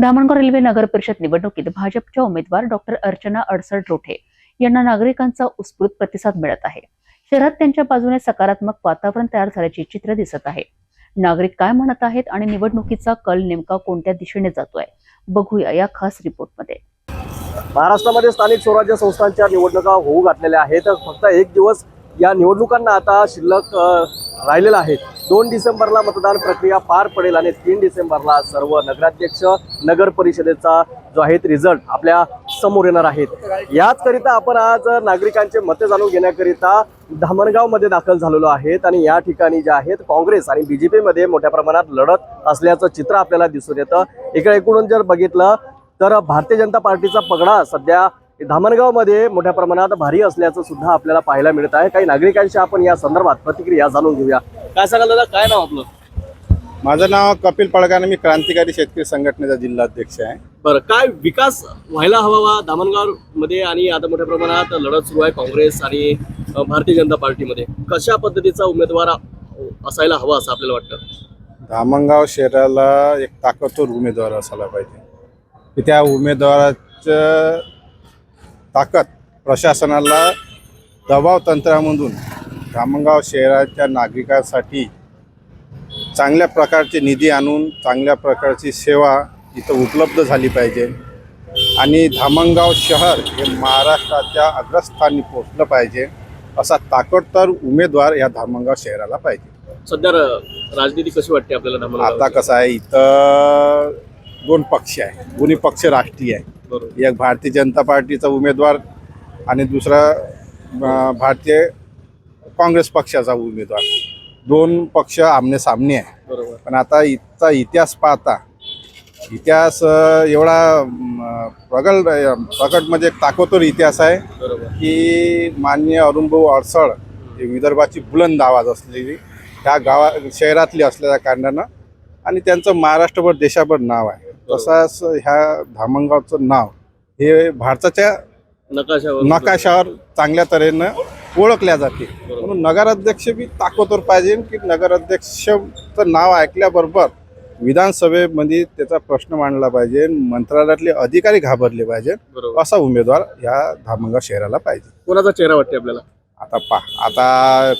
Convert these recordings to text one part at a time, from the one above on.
Dhamangaon railway नगर परिषद निवडणुकीत भाजपच्या उमेदवार डॉक्टर अर्चना अडसड रोठे यांना नागरिकांचा उत्स्फूर्त प्रतिसाद मिळत आहे. शहरात त्यांच्या बाजूने सकारात्मक वातावरण तयार झाल्याचे चित्र दिसत आहे. नागरिक काय म्हणत आहेत आणि निवडणुकीचा कल नेमका कोणत्या दिशेने जातोय? बघूया या खास रिपोर्टमध्ये. महाराष्ट्रामध्ये स्थानिक स्वराज्य संस्थांच्या निवडणुका होऊ घातलेल्या आहेत. फक्त एक दिवस या निवडणुकांना आता शिल्लक राहिलेलं राहिलेला आहे. दोन डिसेंबरला मतदान प्रक्रिया पार पडेल आणि तीन डिसेंबरला सर्व नगराध्यक्ष नगर परिषदेचा जो आहे रिझल्ट आपल्यासमोर येणार आहेत. याचकरिता आपण आज नागरिकांचे मते जाणून घेण्याकरिता धामणगावमध्ये दाखल झालेलो आहेत आणि या ठिकाणी जे आहेत काँग्रेस आणि बी जे पीमध्ये मोठ्या प्रमाणात लढत असल्याचं चित्र आपल्याला दिसून येतं. इकडे एकूण जर बघितलं तर भारतीय जनता पार्टीचा पगडा सध्या धामणगावमध्ये मोठ्या प्रमाणात भारी असल्याचं सुद्धा आपल्याला पाहायला मिळत आहे. काही नागरिकांशी आपण या संदर्भात प्रतिक्रिया जाणून घेऊया. काय सांगाल दादा? काय नाव आपलं? माझं नाव कपिल पडगाने मी क्रांतिकारी शेतकरी संघटनेचा जिल्हाध्यक्ष आहे. बरं काय विकास व्हायला हवा धामणगावमध्ये आणि आता मोठ्या प्रमाणात लढत सुरू आहे काँग्रेस आणि भारतीय जनता पार्टीमध्ये. कशा पद्धतीचा उमेदवार असायला हवा असं आपल्याला वाटतं? धामणगाव शहराला एक ताकदवर उमेदवार असायला पाहिजे. त्या उमेदवाराचं ताकद प्रशासनाला दबाव तंत्रामधून धामणगाव शहराच्या नागरिकांसाठी चांगल्या प्रकारचे निधी आणून चांगल्या प्रकारची सेवा इथं उपलब्ध झाली पाहिजे. आणि धामणगाव शहर हे महाराष्ट्राच्या अग्रस्थानी पोचलं पाहिजे असा ताकदवर उमेदवार या धामणगाव शहराला पाहिजे. सध्या र- राजनीती कशी वाटते आपल्याला आता कसं आहे इथं दोन पक्ष आहे. दोन्ही पक्ष राष्ट्रीय आहे. बरोबर. एक भारतीय जनता पार्टीचा उमेदवार आणि दुसरा अं, भारतीय काँग्रेस पक्षाचा उमेदवार. दोन पक्ष आमने सामने आहे. बरोबर. पण आता इथचा इतिहास पाहता इतिहास अं, एवढा अं, प्रगल्भ प्रकट म्हणजे एक ताकदवर इतिहास आहे बरोबर. की माननीय अरुणभाऊ अडसळ हे विदर्भाची बुलंद आवाज असलेली ह्या गावा शहरातली असलेल्या कारणानं आणि त्यांचं महाराष्ट्रभर देशाभर नाव आहे. तसाच ह्या धामणगावचं नाव हे भारताच्या नकाशावर नकाशावर चांगल्या तऱ्हेनं ओळखल्या जाते. म्हणून नगराध्यक्ष बी ताकदवर पाहिजे की नगराध्यक्षचं नाव ऐकल्याबरोबर विधानसभेमध्ये त्याचा प्रश्न मांडला पाहिजे मंत्रालयातले अधिकारी घाबरले पाहिजे असा उमेदवार या धामणगाव शहराला पाहिजे. कोणाचा चेहरा वाटते आपल्याला? आता पा आता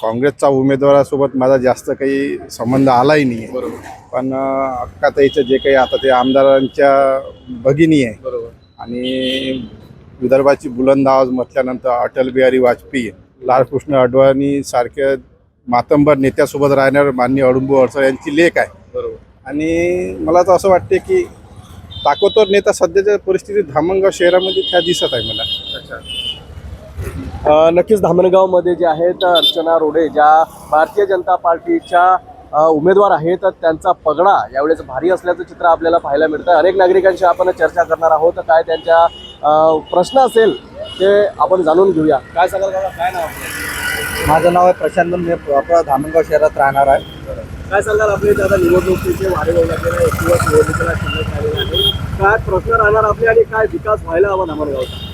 काँग्रेसचा उमेदवारासोबत माझा जास्त काही संबंध आलाही नाही आहे बरोबर. पण अक्काताईचं जे काही आता ते आमदारांच्या भगिनी आहे. बरोबर. आणि विदर्भाची बुलंद आवाज म्हटल्यानंतर अटल बिहारी वाजपेयी लालकृष्ण अडवाणी सारख्या मातंबर नेत्यासोबत राहणारे माननीय अडुंबू अडसळ यांची लेख आहे. बरोबर. आणि मला तर असं वाटते की ताकदवर नेता सध्याच्या परिस्थितीत धामणगाव शहरामध्ये त्या दिसत आहे मला. नक्कीच धामणगावमध्ये जे आहेत अर्चना रोडे ज्या भारतीय जनता पार्टीच्या उमेदवार आहेत त्यांचा पगडा यावेळेस भारी असल्याचं चित्र आपल्याला पाहायला मिळतं अनेक नागरिकांशी आपण चर्चा करणार आहोत. काय त्यांच्या प्रश्न असेल ते आपण जाणून घेऊया. काय सांगाल दादा? काय नाव आपलं? माझं नाव आहे प्रशांत मी प्रॉपर धामणगाव शहरात राहणार आहे. काय सांगाल आपले आता निवडणुकीचे वारे लागलेले एक दिवस निवडणुकीला शिल्लक राहिलेले आहे. काय प्रश्न राहणार आपले आणि काय विकास व्हायला हवा धामणगावचा?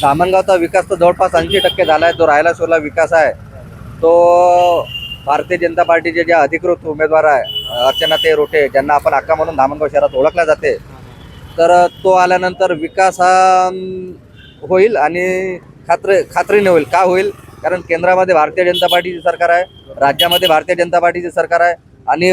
धामणगावचा विकास तर जवळपास ऐंशी टक्के झाला आहे जो राहायला सोला विकास आहे. तो भारतीय जनता पार्टीचे जे अधिकृत उमेदवार आहे अर्चना ते रोटे ज्यांना आपण अक्का म्हणून धामणगाव शहरात ओळखला जाते तर तो आल्यानंतर विकास हा होईल आणि खात्री खात्रीने होईल. का होईल? कारण केंद्रामध्ये भारतीय जनता पार्टीचे सरकार आहे राज्यामध्ये भारतीय जनता पार्टीचे सरकार आहे आणि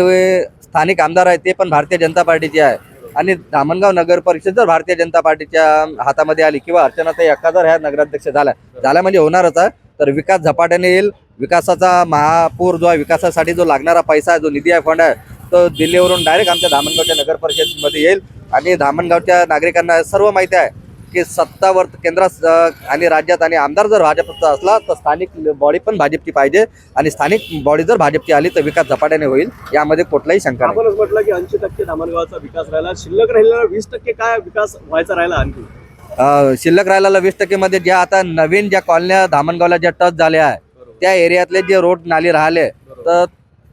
स्थानिक आमदार आहे ते पण भारतीय जनता पार्टीचे आहे. आणि धामणगाव नगर परिषद जर भारतीय जनता पार्टीच्या हातामध्ये आली किंवा अर्चनाताई अक्का जर ह्या नगराध्यक्ष झाल्या झाल्या म्हणजे होणारच आहे. तर विकास झपाट्याने येईल. विकासाचा महापूर जो आहे विकासासाठी जो लागणारा पैसा आहे जो निधी आहे फंड आहे तो दिल्लीवरून डायरेक्ट आमच्या धामणगावच्या नगर परिषदमध्ये येईल. आणि धामणगावच्या नागरिकांना सर्व माहिती आहे. की सत्तावर केंद्रात आणि राज्यात आणि आमदार जर भाजपचा असला तर स्थानिक बॉडी पण भाजपची पाहिजे. आणि स्थानिक बॉडी जर भाजपची आली तर विकास झपाट्याने होईल. यामध्ये कुठलाही शंका नाही. आपणच म्हटलं की ऐंशी टक्के धामणगावचा विकास राहिला. शिल्लक राहिलेला वीस टक्के काय विकास व्हायचा राहिला आणखी? शिल्लक राहिलेला वीस टक्के मध्ये ज्या आता नवीन ज्या कॉलन्या धामणगावला ज्या टच झाल्या आहे त्या एरियातले जे रोड नाली राहिले तर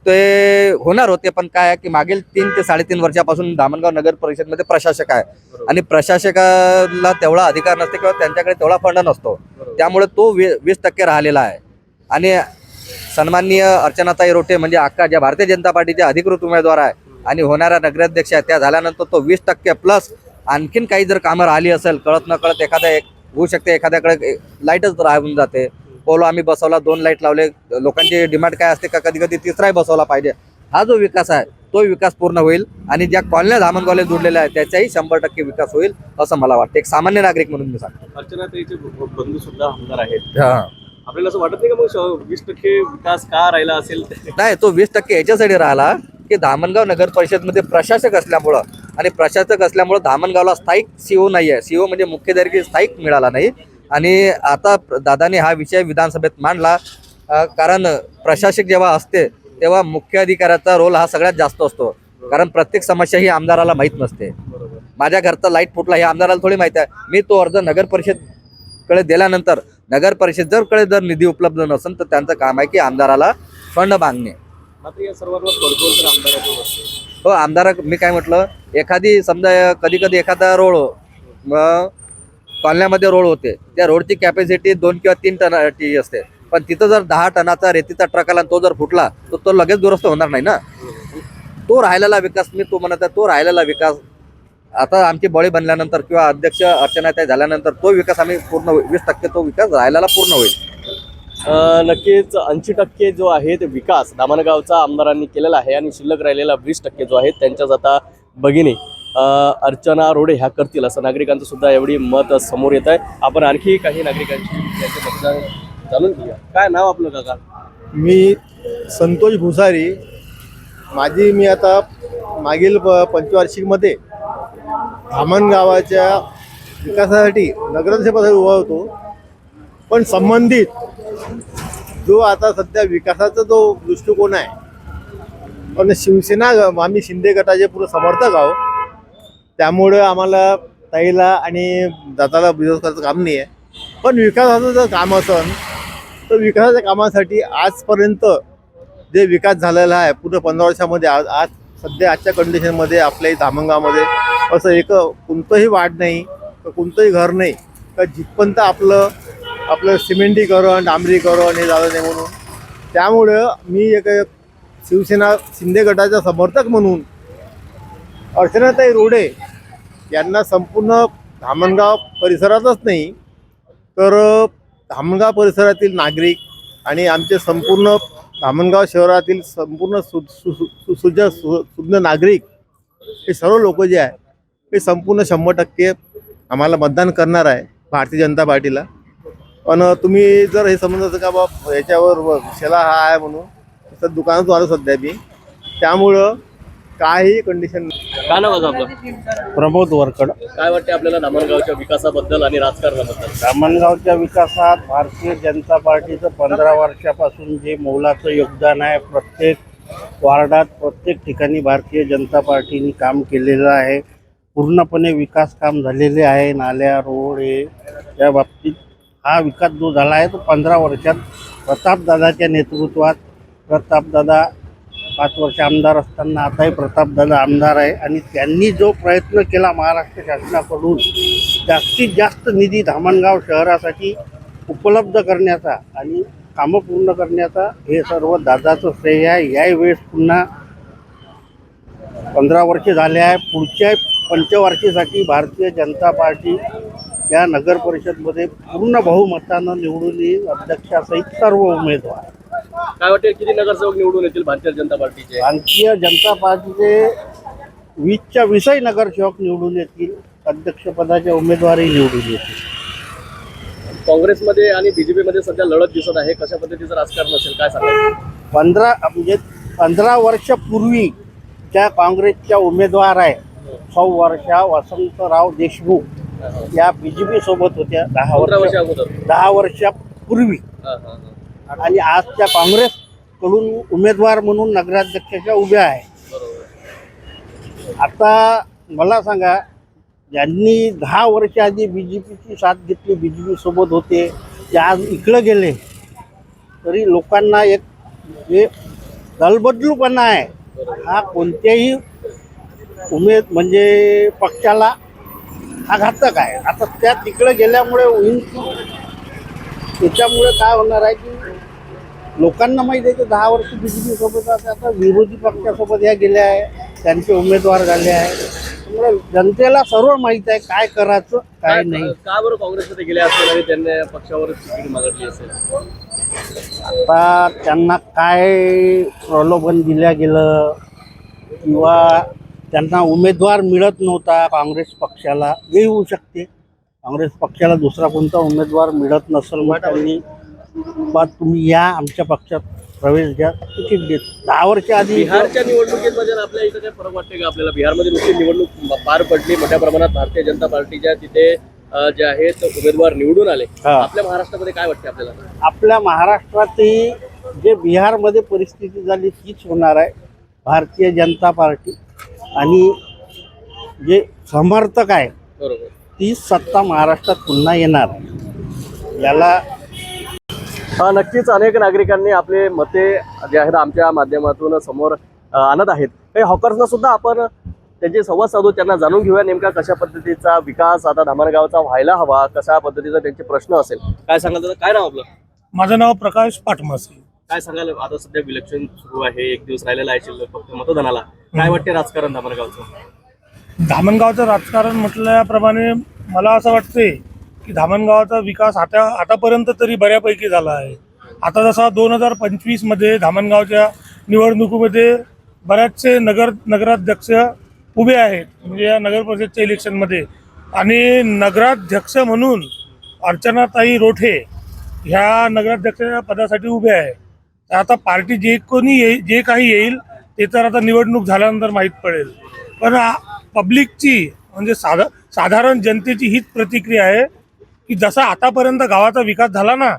ते होणार होते पण काय आहे की मागील तीन ते साडेतीन वर्षापासून धामणगाव नगर परिषदमध्ये प्रशासक आहे. आणि प्रशासकाला तेवढा अधिकार नसते किंवा त्यांच्याकडे तेवढा फंड नसतो. त्यामुळे तो वी वीस टक्के राहिलेला आहे. आणि सन्माननीय अर्चनाताई रोटे म्हणजे अक्का ज्या भारतीय जनता पार्टीच्या अधिकृत उमेदवार आहे आणि होणाऱ्या नगराध्यक्ष आहेत त्या झाल्यानंतर तो वीस टक्के प्लस आणखीन काही जर कामं राहिली असेल कळत न कळत एखाद्या एक होऊ शकते एखाद्याकडे लाईटच राहून जाते. पोलो आम्ही बसवला दोन लाइट लावले. लोकांची डिमांड काय असते का कधी कधी तिसराही बसवला पाहिजे. हा जो विकास आहे तो विकास पूर्ण होईल आणि ज्या कॉलन्या धामणगावला जोडलेल्या आहेत त्याचाही शंभर टक्के विकास होईल असं मला वाटतं. एक सामान्य नागरिक म्हणून मी सांगतो. बंधू सुद्धा आमदार आहेत. आपल्याला असं वाटत नाही का मग वीस टक्के विकास का राहिला असेल? नाही तो वीस टक्के याच्यासाठी राहिला की धामणगाव नगर परिषदमध्ये प्रशासक असल्यामुळं आणि प्रशासक असल्यामुळं धामणगावला स्थायिक सीओ नाही आहे सीओ म्हणजे मुख्याधिकारी स्थायिक मिळाला नाही. आणि आता दादाने हा विषय विधानसभेत मांडला कारण प्रशासक जेव्हा असते तेव्हा मुख्य अधिकाऱ्याचा रोल हा सगळ्यात जास्त असतो. कारण प्रत्येक समस्या ही आमदाराला माहीत नसते. माझ्या घरचा लाइट फुटला हे आमदाराला थोडी माहिती आहे. मी तो अर्ज नगर परिषदकडे दिल्यानंतर नगर परिषद जर कडे जर निधी उपलब्ध नसेल तर त्यांचं काम आहे की आमदाराला फंड मागणे. हो आमदार मी काय म्हटलं एखादी समजा कधी कधी एखादा रोड कॉलन्यामध्ये रोड होते. त्या रोडची कॅपॅसिटी दोन किंवा तीन टनाची असते. पण तिथं जर दहा टनाचा रेतीचा ट्रक आला आणि तो जर फुटला तर तो लगेच दुरुस्त होणार नाही ना? तो राहिलेला विकास मी तो म्हणत आहे तो राहिलेला विकास आता आमची बळी बनल्यानंतर किंवा अध्यक्ष अर्चना त्या झाल्यानंतर तो विकास आम्ही पूर्ण वीस टक्के तो विकास राहिलेला पूर्ण होईल. नक्कीच ऐंशी टक्के जो आहे ते विकास दामणगावचा आमदारांनी केलेला आहे आणि शिल्लक राहिलेला वीस टक्के जो आहे त्यांच्याच आता भगिनी. अर्चना रोडे ह्या करतील असं नागरिकांचं सुद्धा एवढी मत समोर येत आहे. आपण आणखी काही नागरिकांची मतदान जाणून घेऊया. काय नाव आपलं काका? मी संतोष भुसारी. माझी मी आता मागील प पंचवार्षिकमध्ये धामण गावाच्या विकासासाठी नगराध्यक्षपदासाठी उभा होतो. पण संबंधित जो आता सध्या विकासाचा जो दृष्टिकोन आहे पण शिवसेना ग- आम्ही शिंदे गटाचे पूर्ण समर्थक आहोत. त्यामुळं आम्हाला ताईला आणि दादाला विरोध करायचं काम नाही आहे पण विकासाचं जर काम असेल तर विकासाच्या कामासाठी आजपर्यंत जे विकास झालेला आहे पूर्ण पंधरा वर्षामध्ये आज आज सध्या आजच्या कंडिशनमध्ये आपल्या धामंगामध्ये असं एक कोणतंही वाढ नाही तर कोणतंही घर नाही तर जिथपर्यंत आपलं आपलं सिमेंटीकरण डांबरीकरण हे झालं नाही म्हणून त्यामुळं मी एक शिवसेना शिंदे गटाचा समर्थक म्हणून अर्चनाताई रोडे यांना संपूर्ण धामणगाव परिसरातच नाही तर धामणगाव परिसरातील नागरिक आणि आमचे संपूर्ण धामणगाव शहरातील संपूर्ण सु सु सु सु- सुज सुज्ञ नागरिक हे सर्व लोक जे आहे हे संपूर्ण शंभर टक्के आम्हाला मतदान करणार आहे भारतीय जनता पार्टीला. पण तुम्ही जर हे समजायचं का बा याच्यावर शेला हा आहे म्हणून तर दुकानात आलो सध्या मी. त्यामुळं काही कंडिशन काय नाव आहे आपलं? प्रमोद वरकड. काय वाटते आपल्याला दामणगावच्या विकासाबद्दल आणि राजकारणाबद्दल? धामणगावच्या विकासात भारतीय जनता पार्टीचं पंधरा वर्षापासून जे मोलाचं योगदान आहे प्रत्येक वार्डात प्रत्येक ठिकाणी भारतीय जनता पार्टीने काम केलेलं आहे. पूर्णपणे विकास काम झालेले आहे. नाल्या रोड हे या बाबतीत हा विकास जो झाला आहे तो पंधरा वर्षात प्रतापदादाच्या नेतृत्वात प्रतापदादा पाच वर्ष आमदार असताना आताही प्रतापदादा आमदार आहे आणि त्यांनी जो प्रयत्न केला महाराष्ट्र शासनाकडून जास्तीत जास्त निधी धामणगाव शहरासाठी उपलब्ध करण्याचा आणि कामं पूर्ण करण्याचा हे सर्व दादाचं श्रेय आहे. याही वेळेस पुन्हा पंधरा वर्षे झाले आहे. पुढच्या पंचवार्षिकसाठी भारतीय जनता पार्टी या नगर परिषदमध्ये पूर्ण बहुमतानं निवडून येईल. अध्यक्षासहित सर्व उमेदवार. काय वाटते किती नगरसेवक निवडून येतील भारतीय जनता पार्टीचे? भारतीय जनता पार्टीचे वीसच्या वीसही नगरसेवक निवडून येतील अध्यक्षपदाचे उमेदवारही निवडून येतील. काँग्रेसमध्ये आणि बीजेपी मध्ये सध्या लढत दिसत आहे कशा पद्धतीचं राजकारण असेल काय सांगाल? पंधरा म्हणजे पंधरा वर्षापूर्वी ज्या काँग्रेसच्या उमेदवार आहे सौ वर्षा वसंतराव देशमुख या बी जे पी सोबत होत्या दहा वर्ष. वर्ष दहा वर्षापूर्वी. आणि आज त्या काँग्रेसकडून उमेदवार म्हणून नगराध्यक्षाच्या उभ्या आहे आता मला सांगा ज्यांनी दहा वर्ष आधी बी जे पीची साथ घेतली बी जे पी सोबत होते ते आज इकडं गेले तरी लोकांना एक जे दलबदलूपणा आहे हा कोणत्याही उमेद म्हणजे पक्षाला हा घातक आहे. आता त्या तिकडे गेल्यामुळे होईल त्याच्यामुळे काय होणार आहे की लोकांना माहिती आहे की दहा वर्ष बी जे आता विरोधी पक्षासोबत ह्या गेल्या आहे. त्यांचे उमेदवार झाले आहे. त्यामुळे जनतेला सर्व माहीत आहे काय करायचं काय नाही. का बरं काँग्रेसमध्ये गेले असेल आणि त्यांनी पक्षावर तिकीट मागितली असेल? आता त्यांना काय प्रलोभन दिल्या गेलं किंवा त्यांना उमेदवार मिळत नव्हता काँग्रेस पक्षाला हे होऊ शकते. काँग्रेस पक्षाला दुसरा कोणता उमेदवार मिळत नसेल मग त्यांनी बा तुम्ही या आमच्या पक्षात प्रवेश घ्या. तिकीट देत. दहा वर्ष आधी बिहारच्या निवडणुकीमध्ये आणि आपल्या इथं काय फरक वाटते का? आपल्याला बिहारमध्ये नुकती निवडणूक पार पडली मोठ्या प्रमाणात भारतीय जनता पार्टीच्या तिथे जे आहेत उमेदवार निवडून आले. आपल्या महाराष्ट्रामध्ये काय वाटते आपल्याला? आपल्या महाराष्ट्रातही जे बिहारमध्ये परिस्थिती झाली तीच होणार आहे. भारतीय जनता पार्टी आणि जे समर्थक आहे बरोबर. ती सत्ता महाराष्ट्रात पुन्हा येणार याला नक्कीच अनेक नागरिकांनी आपले मते जे आहेत आमच्या माध्यमातून समोर आणत आहेत. काही हॉकर्सना सुद्धा आपण त्यांचे संवाद साधू त्यांना जाणून घेऊया नेमका कशा पद्धतीचा विकास आता धामणगावचा व्हायला हवा कशा पद्धतीचा त्यांचे प्रश्न असेल. काय सांगाल काय नाव आपलं? माझं नाव प्रकाश पाटमासे. काय सांगाल? आता सध्या इलेक्शन सुरू आहे एक दिवस राहिलेला आहे शिल्लक फक्त मतदानाला. काय वाटते राजकारण धामणगावचं? धामणगावचं राजकारण म्हटल्याप्रमाणे मला असं वाटते की धामणगावाचा विकास आता आतापर्यंत तरी बऱ्यापैकी झाला आहे. आता जसा दोन हजार पंचवीसमध्ये धामणगावच्या निवडणुकीमध्ये बऱ्याचसे नगर नगराध्यक्ष उभे आहेत. म्हणजे या नगर परिषदच्या इलेक्शनमध्ये. आणि नगराध्यक्ष म्हणून अर्चनाताई रोठे ह्या नगराध्यक्ष पदासाठी उभे आहे. तर आता पार्टी जे कोणी येईल जे काही येईल ते तर आता निवडणूक झाल्यानंतर माहीत पडेल. पण पब्लिकची म्हणजे साधा साधारण जनतेची हीच प्रतिक्रिया आहे. की जसा आतापर्यंत गावाचा विकास झाला ना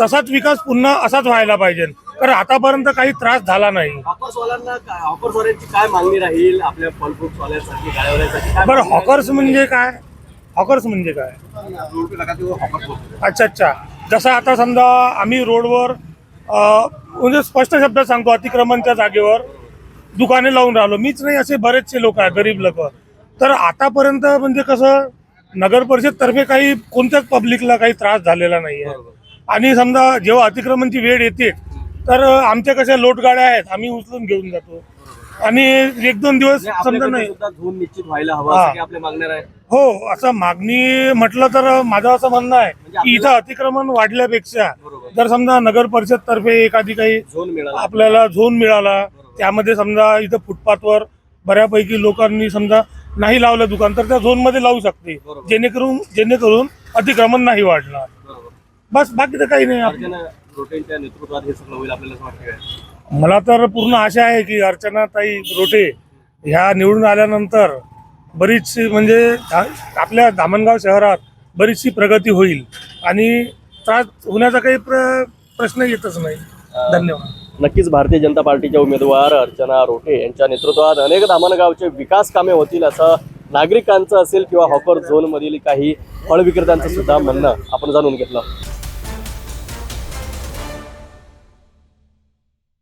तसाच विकास पुन्हा असाच व्हायला पाहिजे. कारण आतापर्यंत काही त्रास झाला नाही. काय मागणी राहील आपल्या बरं? हॉकर्स म्हणजे काय? हॉकर्स म्हणजे काय? अच्छा अच्छा. जसं आता समजा आम्ही रोडवर म्हणजे स्पष्ट शब्दात सांगतो अतिक्रमणच्या जागेवर दुकाने लावून राहिलो. मीच नाही असे बरेचसे लोक आहेत गरीब लोक. तर आतापर्यंत म्हणजे कसं नगर परिषद तर्फे काही कोणत्याच पब्लिकला काही त्रास झालेला नाही आहे आणि समजा जेव्हा अतिक्रमणची वेळ येते तर आमच्या कशा लोट गाड्या आहेत आम्ही उचलून घेऊन जातो. आणि एक दोन दिवस म्हणजे समजा नाही. सुद्धा झोन निश्चित व्हायला हवा हा. असं मागणी म्हटलं तर माझं असं म्हणणं आहे की इथं अतिक्रमण वाढल्यापेक्षा. जर समजा नगर परिषद तर्फे एखादी काही आपल्याला झोन मिळाला त्यामध्ये समजा इथं फुटपाथवर बऱ्यापैकी लोकांनी समजा नाही लावलं दुकान तर त्या झोनमध्ये लावू शकते. जेणेकरून जेणेकरून अतिक्रमण नाही वाढणार. बस बाकी तर काही नाही. आपलं. अर्चना रोटेंच्या नेतृत्वात हे सगळं होईल आपल्याला असं वाटतं काय मला तर पूर्ण आशा आहे की अर्चनाताई रोटे ह्या निवडून आल्यानंतर बरीचशी म्हणजे धा- आपल्या धामणगाव शहरात बरीचशी प्रगती होईल. आणि त्रास होण्याचा काही प्र प्रश्न येतच नाही. धन्यवाद. नक्कीच भारतीय जनता पार्टीच्या उमेदवार अर्चना रोटे यांच्या नेतृत्वात अनेक धामणगावचे विकास कामे होतील असं नागरिकांचं असेल किंवा हॉकर झोनमधील काही फळ विक्रेत्यांचं सुद्धा म्हणणं आपण जाणून घेतलं.